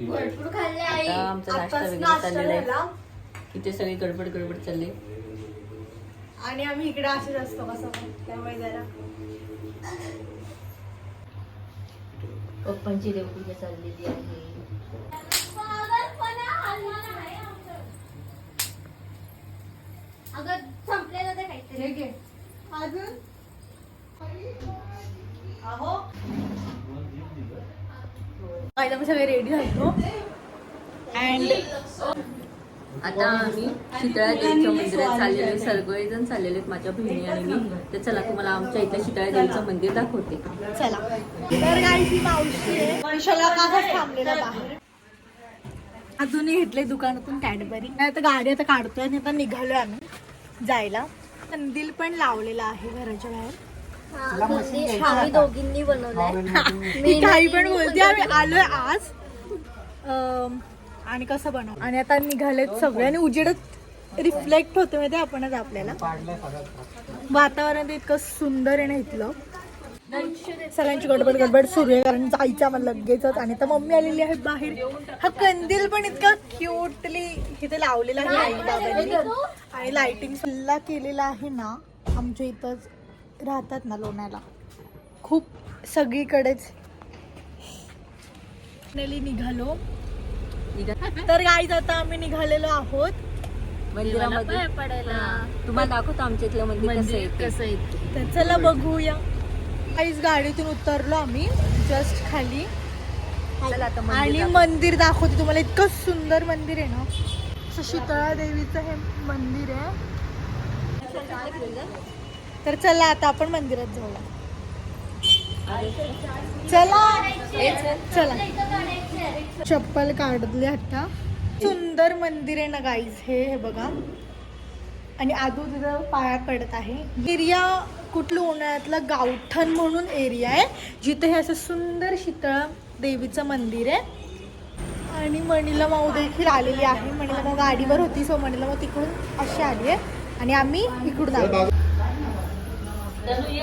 भरपूर खाल्ले आई. आता आमचा नाश्ता आत्ताच वगैरे नाश्ता चाललेला झाला. आहे इथे सगळी गडबड गडबड चालली. आणि आम्ही इकडे असेच असतो कसं. त्यामुळे जरा. पप्पांची देवपूजा चाललेली आहे. अगं संपलेलं ते काहीतरी. हे घे. अजून? अहो. पहिला मी सगळे रेडी झालो अँड आता आम्ही शीतळा देवीच्या मंदिरात चाललेले सगळेजण चाललेले आहेत माझ्या बहिणी आणि मी. तर चला तुम्हाला आमच्या इथल्या शीतळा देवीचं मंदिर दाखवते. चला. तर ही मावशी थांबलेला बाहेर. अजूनही घेतले दुकानातून कॅडबरी नाही आता गाडी आता काढतोय आणि आता निघालोय आम्ही जायला. कंदील पण लावलेला आहे घराच्या बाहेर. आम्ही दोघींनी बनवलंय. मी काही पण बोलते आम्ही आलोय आज. अम, आणि कसं बनव? आणि आता निघालेत सगळे आणि उजेडत रिफ्लेक्ट होते माहिती आहे आपणच आपल्याला. वातावरण इतकं सुंदर आहे ना इथलं. सगळ्यांची गडबड गडबड सुरू आहे कारण जायचं आम्हाला लगेचच. आणि तर मम्मी आलेली आहे बाहेर. हा कंदील पण इतका क्यूटली इथे लावलेला आहे आई बाबांनी. आणि लाइटिंग सल्ला केलेला आहे ना आमच्या इथंच. राहतात ना लोण्याला. खूप सगळीकडेच. नेली निघालो. निघा- तर गाईज आता आम्ही निघालेलो आहोत. मंदिरामध्ये. पडायला. तुम्हाला दाखवतो आमच्या इथलं मंदिर कसं आहे ते. कसं आहे तर चला बघूया. काहीच गाडीतून उतरलो आम्ही जस्ट खाली. चला आता मंदिर आणि. मंदिर दाखवते तुम्हाला. इतकं सुंदर मंदिर आहे ना. शीतळा देवीचं हे मंदिर आहे. तर चला आता आपण मंदिरात जाऊया. चला. चला. चप्पल काढली आता. सुंदर मंदिर आहे ना गाईज हे हे बघा. आणि आजू तिथं पाया पडत आहे. एरिया कुठलं उन्हाळ्यातलं? गावठण म्हणून एरिया आहे. जिथे हे असं सुंदर शीतळ देवीचं मंदिर आहे. आणि मणीला माऊ देखील आलेली आहे. मणिला माऊ गाडीवर होती सो मणीला माऊ तिकडून अशी आली आहे. आणि आम्ही इकडून आलो. 在录音？